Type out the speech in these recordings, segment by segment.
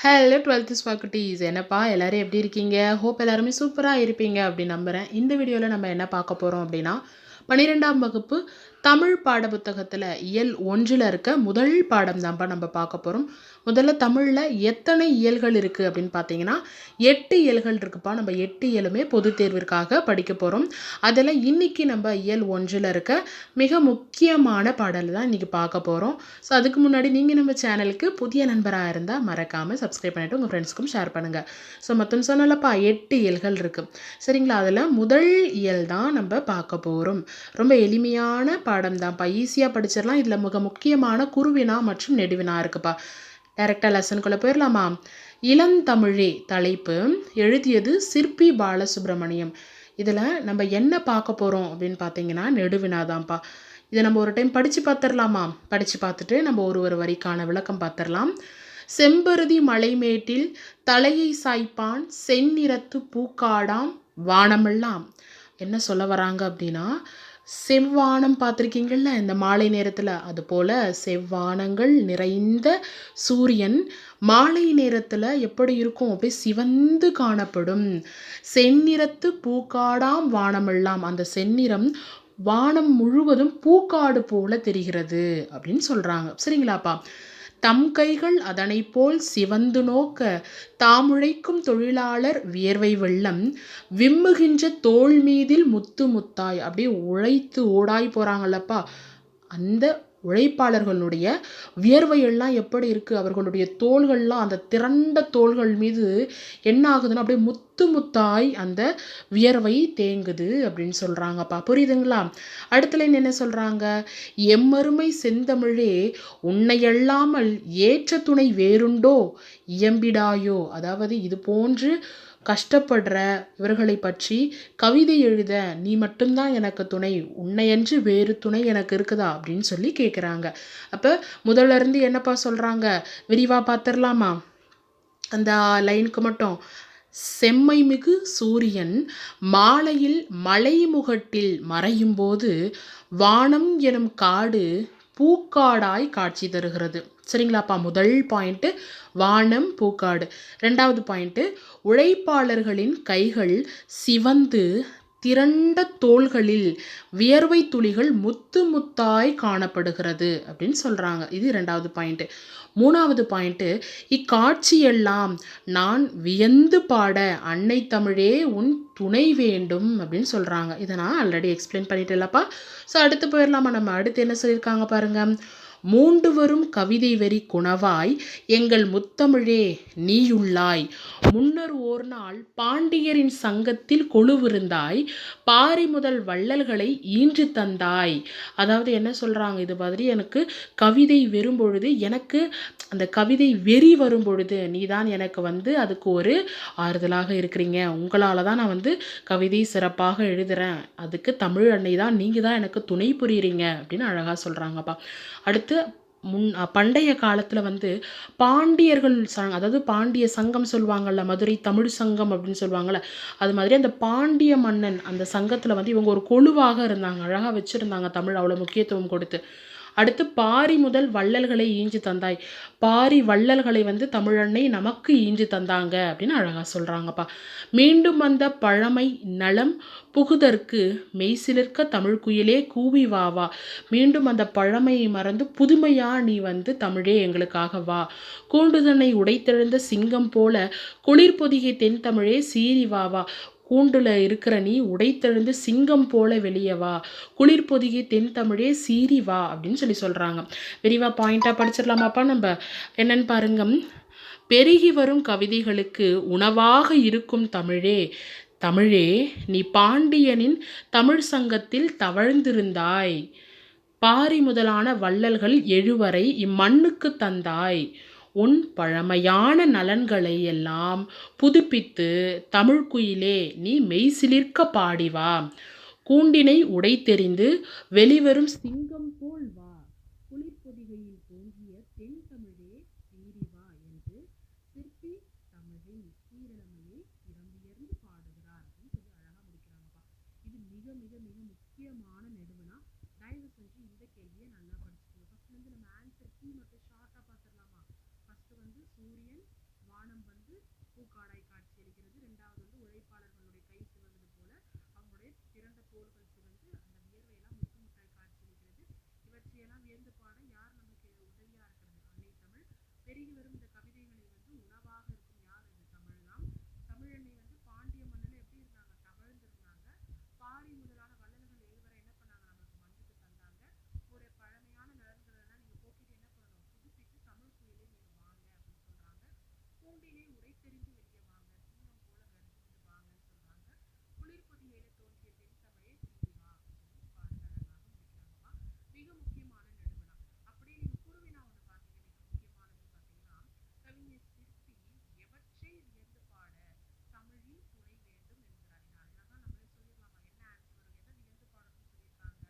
Hello twelfth ஸ்பாக்குட்டீஸ் என்னப்பா எல்லாரும் எப்படி இருக்கீங்க? ஹோப் எல்லாருமே சூப்பராக இருப்பீங்க அப்படின்னு நம்புகிறேன் இந்த வீடியோவில் நம்ம என்ன பார்க்க போகிறோம் அப்படின்னா பன்னிரெண்டாம் வகுப்பு தமிழ் பாட புத்தகத்தில் இயல் ஒன்றில் இருக்க முதல் பாடம் தான்ப்பா நம்ம பார்க்க போகிறோம் முதல்ல தமிழில் எத்தனை இயல்கள் இருக்குது அப்படின்னு பார்த்தீங்கன்னா எட்டு இயல்கள் இருக்குப்பா. நம்ம எட்டு இயலுமே பொது தேர்விற்காக படிக்க போகிறோம் அதில் இன்னைக்கு நம்ம இயல் ஒன்றில் இருக்க மிக முக்கியமான பாடல் தான் இன்றைக்கி பார்க்க போகிறோம் ஸோ அதுக்கு முன்னாடி நீங்கள் நம்ம சேனலுக்கு புதிய நண்பராக இருந்தால் மறக்காமல் சப்ஸ்கிரைப் பண்ணிவிட்டு உங்கள் ஃப்ரெண்ட்ஸ்க்கும் ஷேர் பண்ணுங்கள் ஸோ மொத்தம் சொன்னலப்பா எட்டு இயல்கள் இருக்குது சரிங்களா? அதில் முதல் இயல் தான் நம்ம பார்க்க போகிறோம் ரொம்ப எளிமையான பாடம் தான்ப்பா ஈஸியாக படிச்சிடலாம் இதில் மிக முக்கியமான குருவினா மற்றும் நெடுவினா இருக்குப்பா. டேரெக்டாக லெசனுக்குள்ளே போயிடலாமா இளந்தமிழே தலைப்பு. எழுதியது சிற்பி பாலசுப்ரமணியம். இதில் நம்ம என்ன பார்க்க போகிறோம் அப்படின்னு பார்த்தீங்கன்னா நெடுவினா தான்ப்பா இதை நம்ம ஒரு டைம் படித்து பார்த்துடலாமா படித்து பார்த்துட்டு நம்ம ஒரு ஒரு வரிக்கான விளக்கம் பார்த்துடலாம் செம்பருதி மலைமேட்டில் தலையை சாய்ப்பான் செந்நிறத்து பூக்காடாம் வானமெல்லாம். என்ன சொல்ல வராங்க அப்படின்னா செவ்வானம் பார்த்துருக்கீங்கள்ல இந்த மாலை நேரத்தில்? அதுபோல் செவ்வானங்கள் நிறைந்த சூரியன் மாலை நேரத்தில் எப்படி இருக்கும்? அப்படியே சிவந்து காணப்படும். செந்நிறத்து பூக்காடாம் வானமெல்லாம் அந்த செந்நிறம் வானம் முழுவதும் பூக்காடு போல தெரிகிறது அப்படின்னு சொல்கிறாங்க சரிங்களாப்பா? தம் கைகள் அதனை போல் சிவந்து நோக்க தாமுழைக்கும் தொழிலாளர் வியர்வை வெள்ளம். விம்முகின்ற தோல் மீதில் முத்து முத்தாய். அப்படியே உழைத்து ஓடாய் போகிறாங்கல்லப்பா அந்த உழைப்பாளர்களுடைய வியர்வையெல்லாம் எப்படி இருக்குது அவர்களுடைய தோள்கள்லாம் அந்த திரண்ட தோள்கள் மீது என்ன ஆகுதுன்னா அப்படியே முத்து முத்தாய் அந்த வியர்வை தேங்குது அப்படின்னு சொல்கிறாங்கப்பா புரியுதுங்களா? அடுத்துல என்ன சொல்கிறாங்க எம்மருமை செந்தமிழே உன்னையல்லாமல் ஏற்ற துணை வேறுண்டோ? இயம்பிடாயோ? அதாவது இது போன்று கஷ்டப்படுற இவர்களை பற்றி கவிதை எழுத நீ மட்டும்தான் எனக்கு துணை உன்னையன்று வேறு துணை எனக்கு இருக்குதா? அப்படின்னு சொல்லி கேட்குறாங்க அப்போ முதல்லருந்து என்னப்பா சொல்கிறாங்க விரிவாக பார்த்துடலாமா அந்த லைனுக்கு மட்டும். செம்மை மிகு சூரியன் மாலையில் மலைமுகட்டில் மறையும் போது வானம் எனும் காடு பூக்காடாய் காட்சி தருகிறது. சரிங்களாப்பா? முதல் பாயிண்ட்டு வானம் பூக்காடு. ரெண்டாவது பாயிண்ட்டு உழைப்பாளர்களின் கைகள் சிவந்து திரண்ட தோள்களில் வியர்வை துளிகள் முத்து முத்தாய் காணப்படுகிறது அப்படின்னு சொல்கிறாங்க இது ரெண்டாவது பாயிண்ட்டு மூணாவது பாயிண்ட்டு இக்காட்சியெல்லாம் நான் வியந்து பாட அன்னை தமிழே உன் துணை வேண்டும் அப்படின்னு சொல்கிறாங்க இதை நான் ஆல்ரெடி எக்ஸ்பிளைன் பண்ணிட்டேன்லப்பா. ஸோ அடுத்து போயிடலாமா? நம்ம அடுத்து என்ன சொல்லியிருக்காங்க பாருங்கள் மூண்டு வரும் கவிதை வெறி குணவாய் எங்கள் முத்தமிழே நீயுள்ளாய். முன்னர் ஓர் நாள் பாண்டியரின் சங்கத்தில் கொழுவிருந்தாய் பாரி முதல் வள்ளல்களை ஈன்று தந்தாய். அதாவது என்ன சொல்கிறாங்க இது மாதிரி? எனக்கு கவிதை வெறும் பொழுது எனக்கு அந்த கவிதை வெறி வரும் பொழுது நீ தான் எனக்கு வந்து அதுக்கு ஒரு ஆறுதலாக இருக்கிறீங்க. உங்களால் தான் நான் வந்து கவிதை சிறப்பாக எழுதுகிறேன் அதுக்கு தமிழ் அன்னை தான் நீங்கள் தான் எனக்கு துணை புரியுறீங்க அப்படின்னு அழகாக சொல்கிறாங்கப்பா அடுத்து முன் பண்டைய காலத்தில் வந்து பாண்டியர்கள் சங் அதாவது பாண்டிய சங்கம் சொல்லுவாங்கள்ல மதுரை தமிழ் சங்கம் அப்படின்னு சொல்லுவாங்கள்ல அது மாதிரி அந்த பாண்டிய மன்னன் அந்த சங்கத்தில் வந்து இவங்க ஒரு கொழுவாக இருந்தாங்க அழகாக வச்சுருந்தாங்க தமிழ் அவ்வளோ முக்கியத்துவம் கொடுத்து. அடுத்து பாரி முதல் வள்ளல்களை ஈஞ்சு தந்தாய். பாரி வள்ளல்களை வந்து தமிழன்னை நமக்கு ஈஞ்சு தந்தாங்க அப்படின்னு அழகாக சொல்கிறாங்கப்பா மீண்டும் அந்த பழமை நலம் புகுதற்கு மெய்சிலிருக்க தமிழ் குயிலே கூவி வா வா. மீண்டும் அந்த பழமையை மறந்து புதுமையாக நீ வந்து தமிழே எங்களுக்காக வா. கூண்டுதனை உடைத்தெழுந்த சிங்கம் போல குளிர் பொதிகை தென் தமிழே சீறி வா வா. கூண்டில் இருக்கிற நீ உடைத்தெழுந்து சிங்கம் போல வெளியே வா. குளிர் பொதுகி தென் தமிழே சீறி வா அப்படின்னு சொல்லி சொல்கிறாங்க விரிவாக பாயிண்ட்டாக படிச்சிடலாமாப்பா நம்ம? என்னன்னு பாருங்க. பெருகி வரும் கவிதைகளுக்கு உணவாக இருக்கும் தமிழே தமிழே நீ பாண்டியனின் தமிழ் சங்கத்தில் தவழ்ந்திருந்தாய். பாரி முதலான வள்ளல்கள் எழுவரை இம்மண்ணுக்கு தந்தாய். உன் பழமையான நலன்களை எல்லாம் புதுப்பித்து தமிழ்குயிலே நீ மெய்சிலிர்க்க பாடிவா கூண்டினை உடைத்தெறிந்து வெளிவரும் சிங்கம் போல் வா. குளிர்பொதிகையில் தோன்றிய தென் தமிழே சீறி வா என்று சிற்பி தமிழின் சீரழமையை இடம்பெயர்ந்து பாடுகிறார் அப்படின்னு சொல்லி அழகாக முடிக்கிறாங்கப்பா இது மிக மிக மிக முக்கியமான நெடுவுனா தயவு செஞ்சு இந்த கேள்வியை நல்லா படிச்சுக்கோங்க ஃபர்ஸ்ட் வந்து நம்ம ஆன்சர் கீ மட்டும் ஷார்ட்டாக பார்த்துடலாமா ஃபஸ்ட்டு வந்து சூரியன் பூக்காடாய் காட்சியளிக்கிறது ரெண்டாவது வந்து உழைப்பாளர்களுடைய கை சிவந்தது போல அவங்களுடைய திறந்த தோள்கள் சிவந்து அந்த வியர்வையெல்லாம் முத்து முத்தாய் காட்சியளிக்கிறது இவற்றையெல்லாம் வியந்து பாட யார் நமக்கு உதவியா இருக்கிறது? அன்னை தமிழ். பெருகி வரும் இந்த கவிதைகளில் வந்து உணவாக இருக்கும் யார் இது தமிழ் தான் தமிழன்னை வந்து பாண்டிய மண்ணில் எப்படி இருந்தாங்க தவழ்ந்திருந்தாங்க பாரி முதலான வள்ளல்கள் எழுவரை என்ன பண்ணாங்க நமக்கு மண்ணுக்கு தந்தாங்க ஒரு பழமையான நலன்களை எல்லாம் நீங்க போக்கிட்டு என்ன பண்ணணும் புதுப்பித்து தமிழ் குயிலே நீங்க வாங்க அப்படின்னு சொல்றாங்க பூண்டினை உரை தெரிந்து வெளியே வாங்க சிங்கம் போல கர்ஜித்து வாங்கன்னு சொல்றாங்க குளிர்பொதிகையில தோன்றிய தென் தமிழே திரும்பி வா அப்படின்னு பாடல் அழகாக முடிக்கிறாங்கப்பா மிக முக்கியமான நெடுவினா அப்படியே நீங்க குருவினா ஒன்று பார்த்தீங்க மிக முக்கியமானது பார்த்தீங்கன்னா கவிஞர் சிற்பி எவற்றை வியந்து பாட தமிழின் துணை வேண்டும் என்கிறார் இது அழகா நம்மளே சொல்லிடலாமா என்ன ஆன்சர் வரும் எதை வியந்து பாடணும்னு சொல்லியிருக்காங்க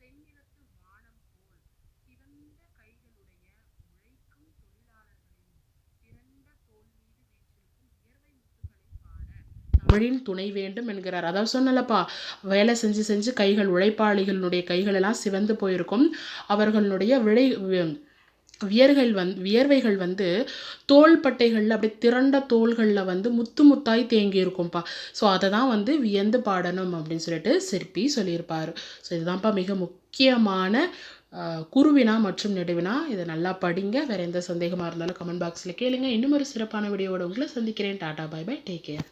செந்நிறத்து வானம் போல் சிவந்த கைகளுடைய உழைக்கும் தொழிலாளர்களின் திரண்ட தோல் மீது வீற்றிருக்கும் வியர்வை முத்துகளின் பாட தமிழின் துணை வேண்டும் என்கிறார். அதாவது சொன்னலப்பா வேலை செஞ்சு செஞ்சு கைகள் உழைப்பாளிகளுடைய கைகள் எல்லாம் சிவந்து போயிருக்கும். அவர்களுடைய விளை வியர்கள் வந் வியர்வைகள் வந்து தோள்பட்டைகளில் அப்படியே திரண்ட தோள்களில் வந்து முத்து முத்தாய் தேங்கி இருக்கும்ப்பா ஸோ அதை தான் வந்து வியந்து பாடணும் அப்படின்னு சொல்லிட்டு சிற்பி சொல்லியிருப்பார். ஸோ இதுதான்ப்பா மிக முக்கியமான குருவினா மற்றும் நெடுவினா. இதை நல்லா படிங்க. வேறு எந்த சந்தேகமாக இருந்தாலும் கமெண்ட் பாக்ஸில் கேளுங்க. இன்னும் ஒரு சிறப்பான வீடியோவோட உங்களை சந்திக்கிறேன். Tata bye bye take care